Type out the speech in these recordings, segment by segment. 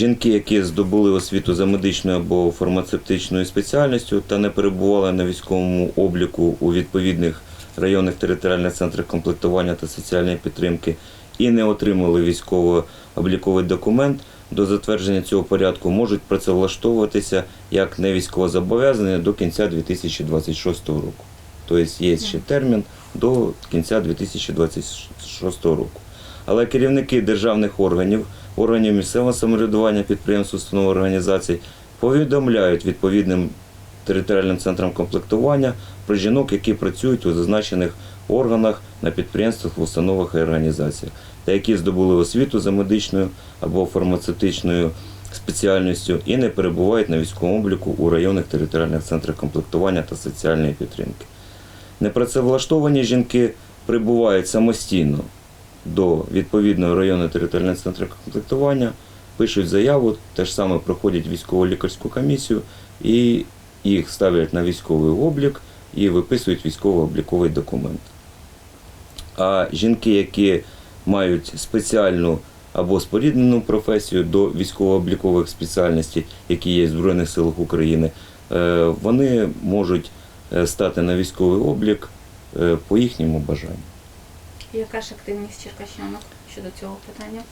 Жінки, які здобули освіту за медичною або фармацевтичною спеціальністю та не перебували на військовому обліку у відповідних районних територіальних центрах комплектування та соціальної підтримки і не отримали військово-обліковий документ, до затвердження цього порядку можуть працевлаштовуватися як невійськовозобов'язані до кінця 2026 року. Тобто є ще термін до кінця 2026 року. Але керівники державних органів, органів місцевого самоврядування, підприємств, установ організацій повідомляють відповідним територіальним центрам комплектування про жінок, які працюють у зазначених органах на підприємствах, установах і організаціях, та які здобули освіту за медичною або фармацевтичною спеціальністю і не перебувають на військовому обліку у районних територіальних центрах комплектування та соціальної підтримки. Непрацевлаштовані жінки прибувають самостійно до відповідного районного територіального центру комплектування, пишуть заяву, те ж саме проходять військово-лікарську комісію і їх ставлять на військовий облік і виписують військово-обліковий документ. А жінки, які мають спеціальну або споріднену професію до військово-облікових спеціальностей, які є в Збройних силах України, е, вони можуть е, стати на військовий облік е, по їхньому бажанню. Яка ж активність черкащанок щодо цього питання?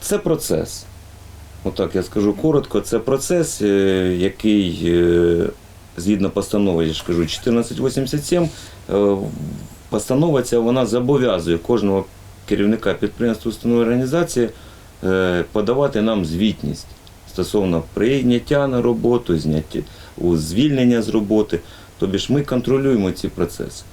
Це процес. Отак я скажу коротко. Це процес, е, який е, згідно постанови, я ж кажу, 1487, е, постанова ця вона зобов'язує кожного керівника підприємства установи організації подавати нам звітність стосовно прийняття на роботу, зняття звільнення з роботи. Тобі ж ми контролюємо ці процеси.